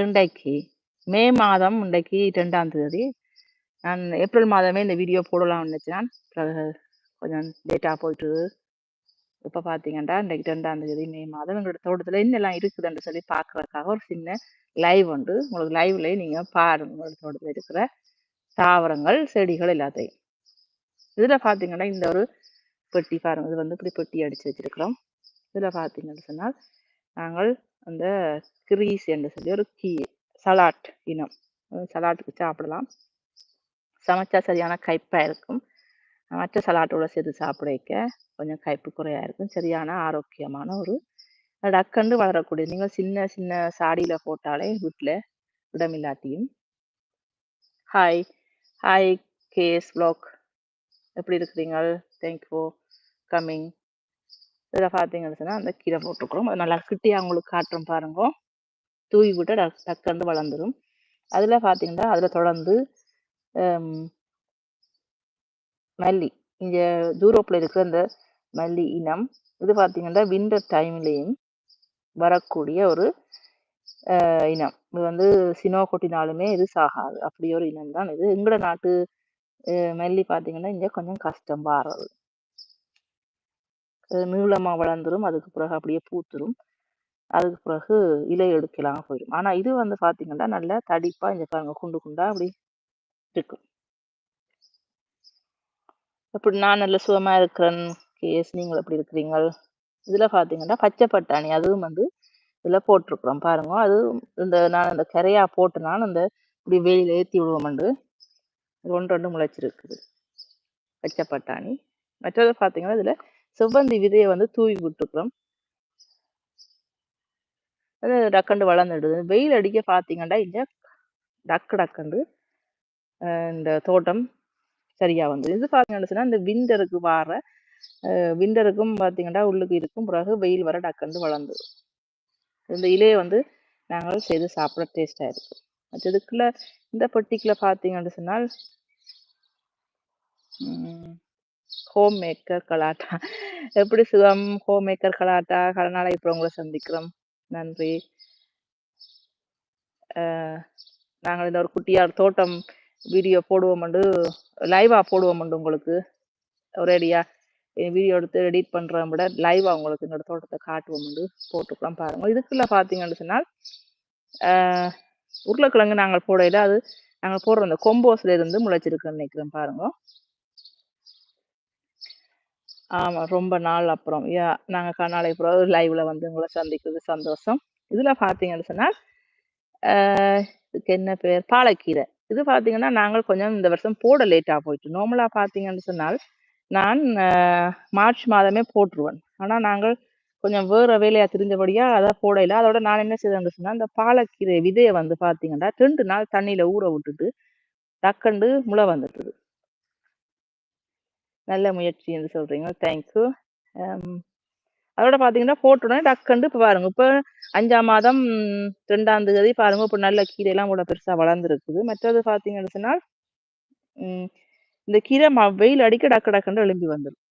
இன்றைக்கு மே மாதம் இன்றைக்கு ரெண்டாம் தேதி. நான் ஏப்ரல் மாதமே இந்த வீடியோ போடலாம்னு நினைச்சேன். கொஞ்சம் லேட்டாக போயிட்டு இப்போ பார்த்தீங்கன்னா இன்றைக்கு ரெண்டாம் தேதி மே மாதம் எங்களோட தோட்டத்தில் என்னெல்லாம் இருக்குதுன்னு சொல்லி பார்க்கறதுக்காக ஒரு சின்ன லைவ் உண்டு. உங்களுக்கு லைவ்லேயே நீங்கள் பாருங்க. உங்களோட தோட்டத்தில் இருக்கிற தாவரங்கள் செடிகள் எல்லாத்தையும். இதில் பார்த்தீங்கன்னா இந்த ஒரு பெட்டி பாருங்க. இது வந்து இப்படி பெட்டி அடித்து வச்சிருக்கிறோம். இதில் பார்த்தீங்கன்னு சொன்னால் நாங்கள் அந்த கிரீஸ் என்று சொல்லி ஒரு கீ சலாட் இனம். சலாட்டுக்கு சாப்பிடலாம். சமைச்சா சரியான கைப்பாக இருக்கும். மற்ற சலாட்டோட சேர்த்து சாப்பிட வைக்க கொஞ்சம் கைப்பு குறையாக இருக்கும். சரியான ஆரோக்கியமான ஒரு டக்கண்டு வளரக்கூடிய நீங்கள் சின்ன சின்ன சாடியில் போட்டாலே வீட்டில் இடமில்லாட்டியும். ஹாய் ஹாய் கேஸ் ப்ளாக் எப்படி இருக்கிறீங்க ஃபோ கம்மிங் இதில் பார்த்தீங்கன்னு சொன்னால் அந்த கீரை போட்டுக்கிறோம் அது நல்லா கிட்டியாக உங்களுக்கு காட்டுறோம் பாருங்க. தூவி விட்டு டக் டக்குன்னு வளர்ந்துடும் அதில் பார்த்தீங்கன்னா அதில் தொடர்ந்து மல்லி. இங்கே யூரோப்பில் இருக்கிற அந்த மல்லி இனம் இது பார்த்தீங்கன்னா விண்டர் டைம்லேயும் வரக்கூடிய ஒரு இனம். இது வந்து சினோ கொட்டினாலுமே இது சாகாது. அப்படி ஒரு இனம் தான் இது. எங்களோட நாட்டு மல்லி பார்த்தீங்கன்னா இங்கே கொஞ்சம் கஷ்டம் பாடுறது நீளமா வளர்ந்துரும். அதுக்கு பிறகு அப்படியே பூத்துரும். அதுக்கு பிறகு இலை எடுக்கலாம் போயிடும் ஆனா இது வந்து பாத்தீங்கன்னா நல்லா தடிப்பா இங்க பாருங்க குண்டு குண்டா அப்படி இருக்கும் அப்படி நான் நல்ல சுகமா இருக்கிறேன். கேஸ் நீங்கள் எப்படி இருக்கிறீங்க இதுல பாத்தீங்கன்னா பச்சை பட்டாணி அதுவும் வந்து இதுல போட்டிருக்கிறோம். பாருங்க அது இந்த நான் இந்த கரையா போட்டு நான் இப்படி வெயில் ஏத்தி விடுவோம்ண்டு ஒன்று ரெண்டு முளைச்சிருக்குது. பச்சை பட்டாணி. மற்றது பாத்தீங்கன்னா இதுல செவ்வந்தி விதையை வந்து தூவி விட்டுருக்குறோம். அது டக்கண்டு வளர்ந்துடுது. வெயில் அடிக்க பார்த்தீங்கன்னா இங்க டக்கு டக்கண்டு இந்த தோட்டம் சரியா வந்து இது பார்த்தீங்கன்னா இந்த விண்டருக்கு வார விண்டருக்கும் பார்த்தீங்கன்னா உள்ளுக்கு இருக்கும் பிறகு வெயில் வர டக்கண்டு வளர்ந்துடும் இந்த இலையை வந்து நாங்கள் செய்து சாப்பிட டேஸ்டாக இருக்கும் மற்றதுக்குள்ள இந்த பெட்டிக்குள்ள பார்த்தீங்கன்னு சொன்னால் ஹோம் மேக்கர் கலாட்டா. எப்படி சுகம் ஹோம் மேக்கர் கலாட்டா? கடனால இப்போ உங்களை சந்திக்கிறோம். நன்றி. அஹ் நாங்கள் இந்த ஒரு குட்டியார் தோட்டம் வீடியோ போடுவோம் லைவா போடுவோம் உங்களுக்கு ஒரேடியா வீடியோ எடுத்து எடிட் பண்றதை விட லைவா உங்களுக்கு என்னோட தோட்டத்தை காட்டுவோம் போட்டுக்கலாம் பாருங்க. இதுக்குள்ள பாத்தீங்கன்னு சொன்னால் உருளைக்கிழங்கு நாங்கள் போடையில அது நாங்கள் போடுற அந்த கொம்போஸ்ல இருந்து முளைச்சிருக்குன்னு நினைக்கிறேன் பாருங்க. ஆமா ரொம்ப நாள் அப்புறம். யா நாங்க க- நாளைக்கு லைவ்ல வந்து உங்களை சந்திக்கிறது சந்தோஷம். இதுல பாத்தீங்கன்னு சொன்னால் ஆஹ் இதுக்கு என்ன பேர்? பாலக்கீரை. இது பாத்தீங்கன்னா நாங்கள் கொஞ்சம் இந்த வருஷம் போட லேட்டா போயிட்டு நார்மலா பாத்தீங்கன்னு சொன்னால் நான் மார்ச் மாதமே போட்டுருவேன். ஆனா நாங்கள் கொஞ்சம் வேற வேலையா தெரிஞ்சபடியா அதை போடையில அதோட நான் என்ன செய்தேன்னு சொன்னா இந்த பாலக்கீரை விதையை வந்து பாத்தீங்கன்னா ரெண்டு நாள் தண்ணியில ஊற விட்டுட்டு தக்கண்டு முளை வந்துட்டுது நல்ல முயற்சி என்று சொல்றீங்க. தேங்க்யூ um, அதோட பாத்தீங்கன்னா போட்டுடனே டக்குண்டு இப்போ பாருங்க. இப்போ அஞ்சாம் மாதம் ரெண்டாம் தேதி பாருங்க. இப்போ நல்ல கீரை எல்லாம் கூட பெருசா வளர்ந்துருக்குது. மற்றது பாத்தீங்கன்னு சொன்னால் இந்த கீரை ம- வெயில் அடிக்க டக்கு டக்குன்னு எழும்பி வந்துடும்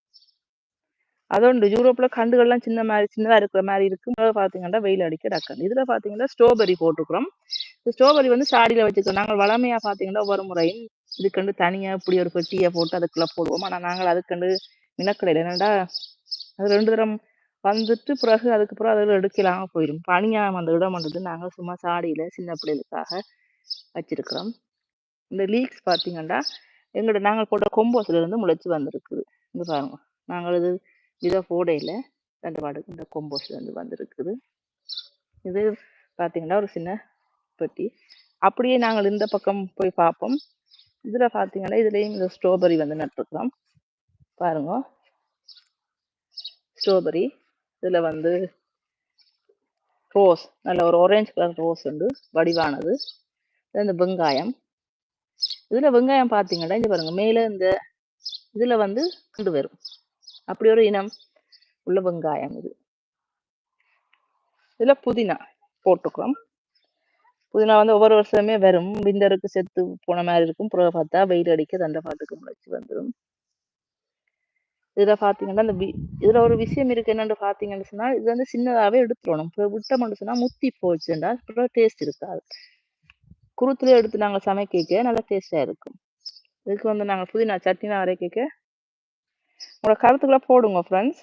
அதோண்டு யூரோப்ல கண்டுகள்லாம் சின்ன மாதிரி சின்னதா இருக்கிற மாதிரி இருக்கும். பார்த்தீங்கன்னா பாத்தீங்கன்னா வெயில் அடிக்க டக்குன்னு. இதுல பாத்தீங்கன்னா ஸ்ட்ராபெரி போட்டுக்கிறோம் இந்த ஸ்ட்ராபெரி வந்து சாடியில வச்சுக்கிறோம். நாங்கள் வளமையா பாத்தீங்கன்னா ஒவ்வொரு முறையும் இதுக்கண்டு தனியா இப்படி ஒரு பெட்டியை போட்டு அதுக்குள்ள போடுவோம். ஆனா நாங்கள் அதுக்கண்டு மினக்கடையில என்னடா அது ரெண்டு தரம் வந்துட்டு பிறகு அதுக்கு பிறகு அதில் எடுக்கலாம் போயிடும் பனியாம அந்த இடம் பண்ணுறது நாங்கள் சும்மா சாடியில சின்ன பிள்ளைகளுக்காக வச்சிருக்கிறோம். இந்த லீக்ஸ் பார்த்தீங்கன்னா எங்களோட நாங்கள் போட்ட கொம்போஸ்ல இருந்து முளைச்சு வந்திருக்குது. இந்த பாருங்க. நாங்கள் இது இதை போடையில ரெண்டு பாடுக்கு இந்த கொம்போஸ்ல இருந்து வந்திருக்குது. இது பார்த்தீங்கன்னா ஒரு சின்ன பெட்டி. அப்படியே நாங்கள் இந்த பக்கம் போய் பார்ப்போம். இதுல பார்த்தீங்கன்னா இதுலயும் இந்த ஸ்ட்ராபெரி வந்து நட்டுருக்கலாம் பாருங்க. ஸ்ட்ராபெரி இதுல வந்து ரோஸ் நல்ல ஒரு ஆரஞ்சு கலர் ரோஸ் உண்டு வடிவானது. இந்த வெங்காயம். இதுல வெங்காயம் பார்த்தீங்கன்னா இங்க பாருங்க மேல இந்த இதுல வந்து கண்டு வரும் அப்படி ஒரு இனம் உள்ள வெங்காயம் இது. இதுல புதினா போட்டுக்கிறோம். புதினா வந்து ஒவ்வொரு வருஷமே வரும். விண்டருக்கு செத்து போன மாதிரி இருக்கும். புறவை பார்த்தா வெயில் அடிக்க தண்டை பாட்டுக்கு முளைச்சு வந்துடும் இதுல பாத்தீங்கன்னா இந்த வி- இதுல ஒரு விஷயம் இருக்கு. என்னன்னு பாத்தீங்கன்னு சொன்னா இது வந்து சின்னதாவே எடுத்துடணும் இப்போ விட்டோம்னு சொன்னா முத்தி போச்சுன்னா அப்புறம் டேஸ்ட் இருக்காது. குருத்துல எடுத்து நாங்க சமைக்க நல்லா டேஸ்டா இருக்கும். இதுக்கு வந்து நாங்க புதினா சட்னி அரைக்க உங்களோட கருத்துக்களை போடுங்க ஃப்ரெண்ட்ஸ்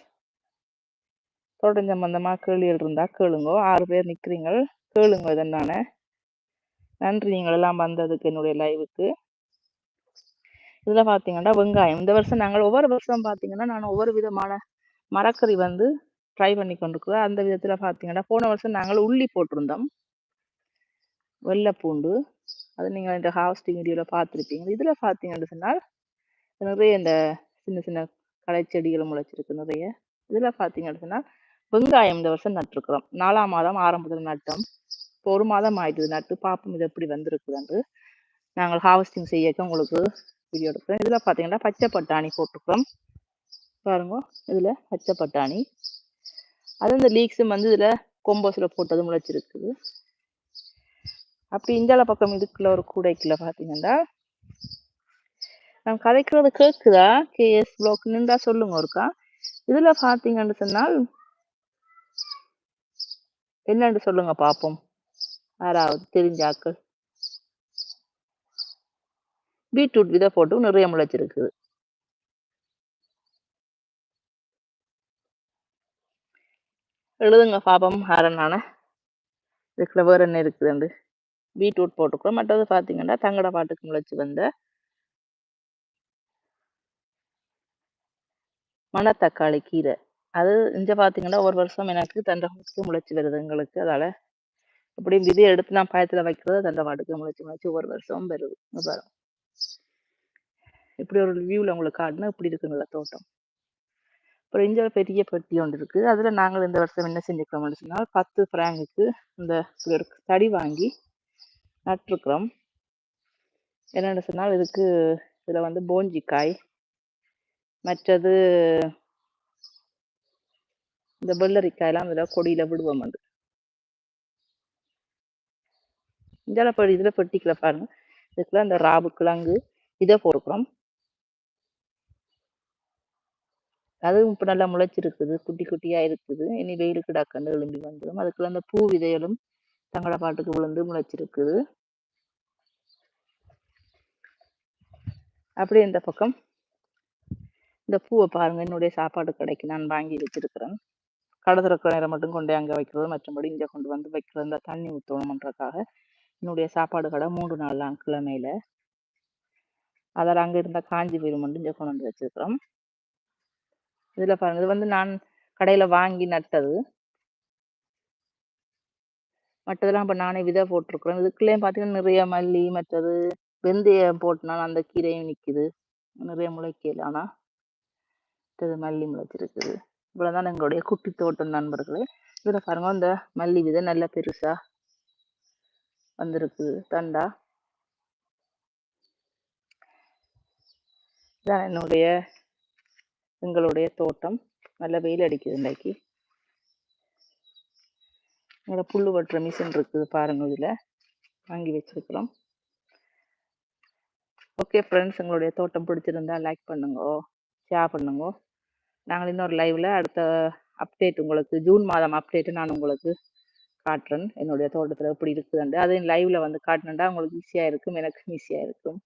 தொடர்ந்து சம்பந்தமா கேள்விகள் இருந்தா கேளுங்க. ஆறு பேர் நிக்கிறீங்க. கேளுங்க இதென்னான நன்றி. நீங்கள் எல்லாம் வந்ததுக்கு என்னுடைய லைவுக்கு இதில் பார்த்தீங்கன்னா வெங்காயம். இந்த வருஷம் நாங்கள் ஒவ்வொரு வருஷம் பார்த்தீங்கன்னா நான் ஒவ்வொரு விதமான மரக்கறி வந்து ட்ரை பண்ணி கொண்டிருக்கிறோம் அந்த விதத்தில் பார்த்தீங்கன்னா போன வருஷம் நாங்கள் உள்ளி போட்டிருந்தோம். வெள்ளைப்பூண்டு. அது நீங்கள் இந்த ஹாஸ்டிங் வீடியோவில் பார்த்துருப்பீங்க. இதில் பாத்தீங்கன்னு சொன்னால் நிறைய இந்த சின்ன சின்ன களை செடிகள் முளைச்சிருக்கு நிறைய. இதில் பாத்தீங்கன்னு சொன்னால் வெங்காயம் இந்த வருஷம் நட்டிருக்கிறோம். நாலாம் மாதம் ஆரம்பத்தில் நட்டோம். இப்போ ஒரு மாதம் ஆயிடுது. நட்டு பார்ப்போம் இது எப்படி வந்திருக்குதுன்னு நாங்கள் ஹார்வெஸ்டிங் செய்யக்க உங்களுக்கு வீடியோ எடுக்கிறோம் இதில் பார்த்தீங்கன்னா பச்சை பட்டாணி போட்டிருக்கோம் பாருங்க இதில் பச்சை பட்டாணி. அது இந்த லீக்ஸும் வந்து இதில் கொம்போஸில் போட்டது முளைச்சிருக்குது அப்படி இந்தால பக்கம் இதுக்குள்ள ஒரு கூடைக்குள்ள பார்த்தீங்கன்னா நான் கதைக்கிறது கேட்குதா கேஎஸ் பிளாக் நின்றா சொல்லுங்க ஒருக்கா. இதில் பார்த்தீங்கன்னு சொன்னால் என்னன்னு சொல்லுங்க பாப்போம். ஆறாவது தெரிஞ்சாக்கள் பீட்ரூட் விதை போட்டும் நிறைய முளைச்சிருக்குது எழுதுங்க பாபம் யாரனான இதுக்குள்ள வேற என்ன இருக்குதுண்டு? பீட்ரூட் போட்டுக்கிறோம். மற்றது பார்த்தீங்கன்னா தங்கட பாட்டுக்கு முளைச்சி வந்த மணத்தக்காளி கீரை. அது இங்கே பார்த்தீங்கன்னா ஒரு வருஷம் எனக்கு தண்டை முளைச்சி வருது எங்களுக்கு. அதால அப்படி விதை எடுத்து நான் பயத்துல வைக்கிறது தண்டை வாட்டுக்கு முளைச்சு முளைச்சு ஒரு வருஷம் வருது வரும் இப்படி ஒரு வியூல உங்களுக்கு காட்டினா இப்படி இருக்குங்களா தோட்டம். அப்புறம் இங்க பெரிய பெட்டி ஒன்று இருக்கு. அதுல நாங்கள் இந்த வருஷம் என்ன செஞ்சுக்கிறோம்னு சொன்னால் பத்து பிராங்குக்கு இந்த இப்படி ஒரு தடி வாங்கி நட்டுருக்குறோம். என்னென்னு சொன்னால் இதுக்கு இதுல வந்து போஞ்சிக்காய் மற்றது இந்த வெள்ளரிக்காயெல்லாம் இதுல கொடியில விடுவோம் வந்து. இதில் படி இதுல பெட்டிக்கல பாருங்க. இதுக்குள்ள இந்த ராபு கிழங்கு இதை போடுக்கிறோம். அதுவும் இப்ப நல்லா முளைச்சிருக்குது. குட்டி குட்டியா இருக்குது. இனி வெயிலுக்கு டக்குன்னு எழும்பி வந்துடும் அதுக்குள்ள அந்த பூ விதைகளும் தங்கள பாட்டுக்கு விழுந்து முளைச்சிருக்குது. அப்படியே இந்த பக்கம். இந்த பூவை பாருங்க. என்னுடைய சாப்பாடு கடைக்கு நான் வாங்கி வச்சிருக்கிறேன். கடை திறக்கிற நேரம் மட்டும் கொண்டு அங்கே வைக்கிறது. மற்றபடி இங்கே கொண்டு வந்து வைக்கிறது. அந்த தண்ணி ஊற்றணுமன்றதுக்காக என்னுடைய சாப்பாடு கடை மூன்று நாள் கிழமையில. அதில் அங்கே இருந்த காஞ்சி போயிடும் மட்டும் இங்கே கொண்டு வந்து வச்சிருக்கிறோம். இதில் பாருங்க இது வந்து நான் கடையில் வாங்கி நட்டது. மற்றதெல்லாம் இப்போ நானே விதை போட்டிருக்கிறேன். இதுக்குள்ளேயும் பார்த்தீங்கன்னா நிறைய மல்லி மற்றது வெந்தயம் போட்டனால அந்த கீரையும் நிற்கிது நிறைய முளைக்கல ஆனால் மற்றது மல்லி முளைச்சிருக்குது இவ்வளவுதான் எங்களுடைய குட்டி தோட்டம் நண்பர்களே. இதில் பாருங்க இந்த மல்லி விதை நல்லா பெருசாக வந்திருக்கு. தண்டா? இதான் என்னுடைய எங்களுடைய தோட்டம். நல்ல வெயில் அடிக்குது இன்றைக்கு. எங்களோட புல்லு வெட்டுற மிஷின் இருக்குது பாருங்க இதில். வாங்கி வச்சிருக்கிறோம். ஓகே ஃப்ரெண்ட்ஸ் எங்களுடைய தோட்டம் பிடிச்சிருந்தா லைக் பண்ணுங்க ஷேர் பண்ணுங்க. நாங்கள் இன்னொரு லைவில் அடுத்த அப்டேட் உங்களுக்கு ஜூன் மாதம் அப்டேட்டு நான் உங்களுக்கு காட்டுறேன். என்னுடைய தோட்டத்தில் எப்படி இருக்குதுண்டு அதையும் லைவ்ல வந்து காட்டினேன்டா உங்களுக்கு ஈஸியாக இருக்கும் எனக்கும் ஈஸியாக இருக்கும்.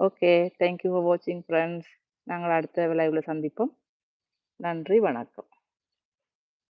ஓகே தேங்க்யூ ஃபார் வாட்சிங் ஃப்ரெண்ட்ஸ் நாங்கள் அடுத்த லைவ்ல சந்திப்போம். நன்றி வணக்கம்.